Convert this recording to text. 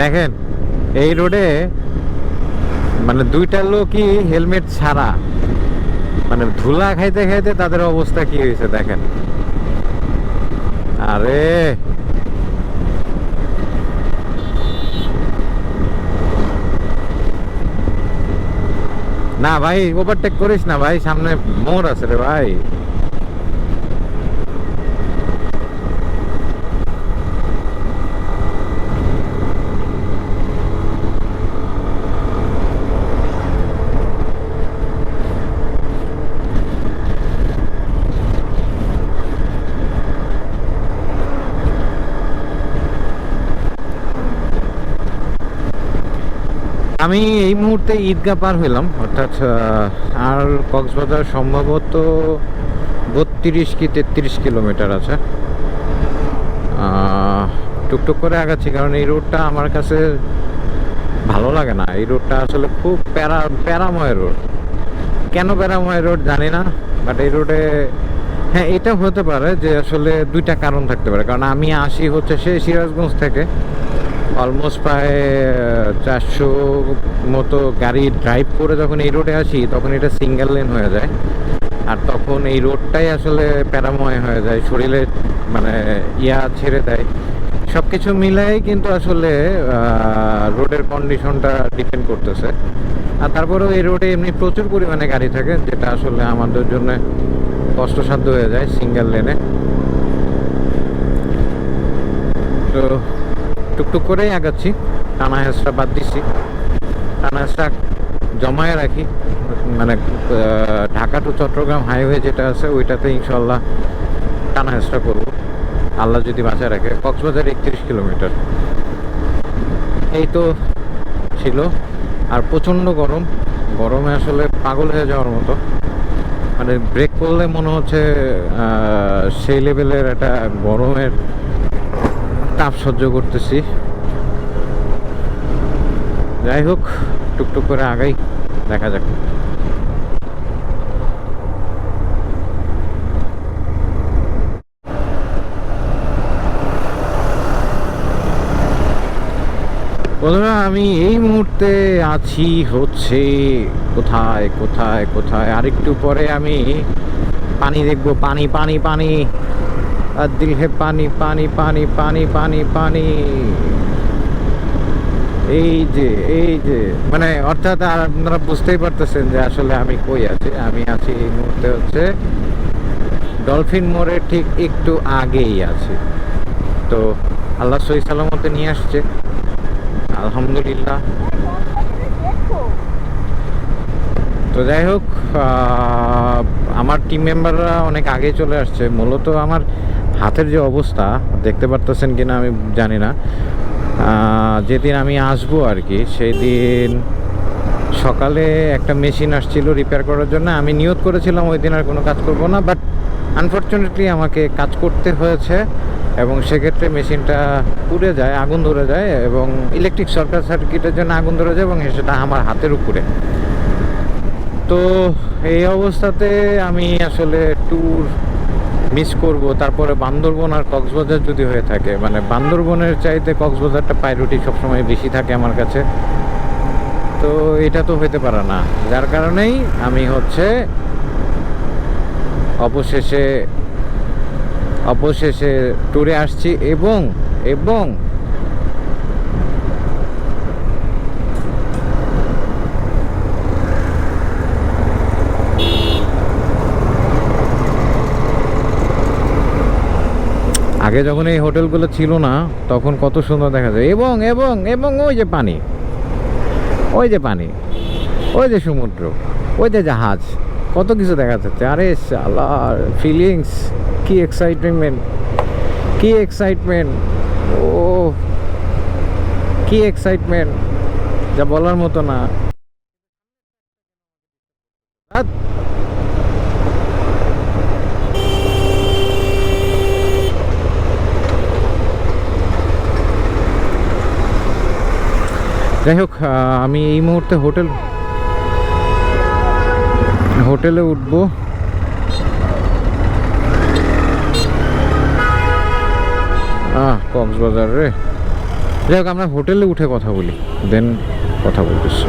দেখেন, এই রোডে মানে দুইটা লোকই হেলমেট ছাড়া মানে ধুলা খাইতে খাইতে তাদের অবস্থা কি হয়েছে দেখেন। আরে! না ভাই ওভারটেক করিস না ভাই, সামনে মোড় আছে রে ভাই। আমি এই মুহূর্তে ঈদগাহ পার হইলাম অর্থাৎ আর কক্সবাজার সম্ভবত বত্রিশ কি তেত্রিশ কিলোমিটার আছে। টুকটুক করে আগাচ্ছি, কারণ এই রোডটা আমার কাছে ভালো লাগে না। এই রোডটা আসলে খুব প্যারা, প্যারাময় রোড। কেন প্যারাময় রোড জানি না, বাট এই রোডে হ্যাঁ এটা হতে পারে যে আসলে দুইটা কারণ থাকতে পারে। কারণ আমি আসি হচ্ছে সে সিরাজগঞ্জ থেকে। অলমোস্ট প্রায় চারশো মতো গাড়ি ড্রাইভ করে যখন এই রোডে আসি, তখন এটা সিঙ্গেল লেন হয়ে যায়। আর তখন এই রোডটাই আসলে প্যারাময় হয়ে যায়, শরীরে মানে ইয়া ছেড়ে দেয়। সব কিছু মিলাই কিন্তু আসলে রোডের কন্ডিশনটা ডিপেন্ড করতেছে। আর তারপরেও এই রোডে এমনি প্রচুর পরিমাণে গাড়ি থাকে, যেটা আসলে আমাদের জন্য কষ্টসাধ্য হয়ে যায় সিঙ্গেল লেনে তো টুকটুক করেই আগাচ্ছি। টানা হেঁচড়া বাদ দিচ্ছি টানা হেঁচড়া জমায়ে রাখি। মানে ঢাকা টু চট্টগ্রাম হাইওয়ে যেটা আছে, ওইটাতে ইনশাল্লাহ টানা হেঁচড়া করব। আল্লাহ যদি বাঁচায় রাখে। কক্সবাজার একত্রিশ কিলোমিটার। এই তো ছিল। আর প্রচণ্ড গরম। গরমে আসলে পাগল হয়ে যাওয়ার মতো। মানে ব্রেক করলে মনে হচ্ছে সেই লেভেলের একটা গরমের তাপ সহ্য করতেছি। যাই হোক, টুকটুক করে আগাই, দেখা যাক। বন্ধুরা, আমি এই মুহূর্তে আছি হচ্ছে কোথায় কোথায় কোথায়? আরেকটু পরে আমি পানি দেখব, পানি পানি পানি। আর দিল হে পানি পানি পানি পানি পানি পানি। এই যে এই যে। মানে অর্থাৎ আপনারা বুঝতেই পারতেছেন যে আসলে আমি কই আছি? আমি আছি এই মুহূর্তে হচ্ছে ডলফিন মোড়ে ঠিক একটু আগেই আছি। তো আল্লাহ সহি সালামতে নিয়ে আসছে। আলহামদুলিল্লাহ। তো যাই হোক আমার টিম মেম্বাররা অনেক আগে চলে আসছে। মূলত আমার হাতের যে অবস্থা, দেখতে পারতেছেন কিনা আমি জানি না। যেদিন আমি আসব আর কি সেই দিন সকালে একটা মেশিন আসছিল রিপেয়ার করার জন্য। আমি নিয়োগ করেছিলাম, ওই দিন আর কোনো কাজ করব না। বাট আনফর্চুনেটলি আমাকে কাজ করতে হয়েছে এবং সেক্ষেত্রে মেশিনটা পুড়ে যায়, আগুন ধরে যায় এবং ইলেকট্রিক সরকার সার্কিটের জন্য আগুন ধরে যায় এবং সেটা আমার হাতের উপরে। তো এই অবস্থাতে আমি আসলে ট্যুর মিস করব, তারপরে বান্দরবন আর কক্সবাজার যদি হয়ে থাকে মানে বান্দরবনের চাইতে কক্সবাজারটা পাইরুটি সবসময় বেশি থাকে আমার কাছে। তো এটা তো হইতে পারে না। যার কারণেই আমি হচ্ছে অবশেষে অবশেষে ট্যুরে আসছি এবং এবং আগে যখন এই হোটেলগুলো ছিল না, তখন কত সুন্দর দেখা যায়। এবং এবং এবং ওই যে পানি, ওই যে পানি, ওই যে সমুদ্র, ওই যে জাহাজ, কত কিছু দেখা যাচ্ছে। আরে আল্লাহ ফিলিংস কি এক্সাইটমেন্ট কি এক্সাইটমেন্ট ও, কি এক্সাইটমেন্ট যা বলার মতো না। যাই হোক আমি এই মুহূর্তে হোটেল হোটেলে উঠব। আহ, কক্সবাজার রে। যাই হোক, আমরা হোটেলে উঠে কথা বলি, দেন কথা বলতেছি।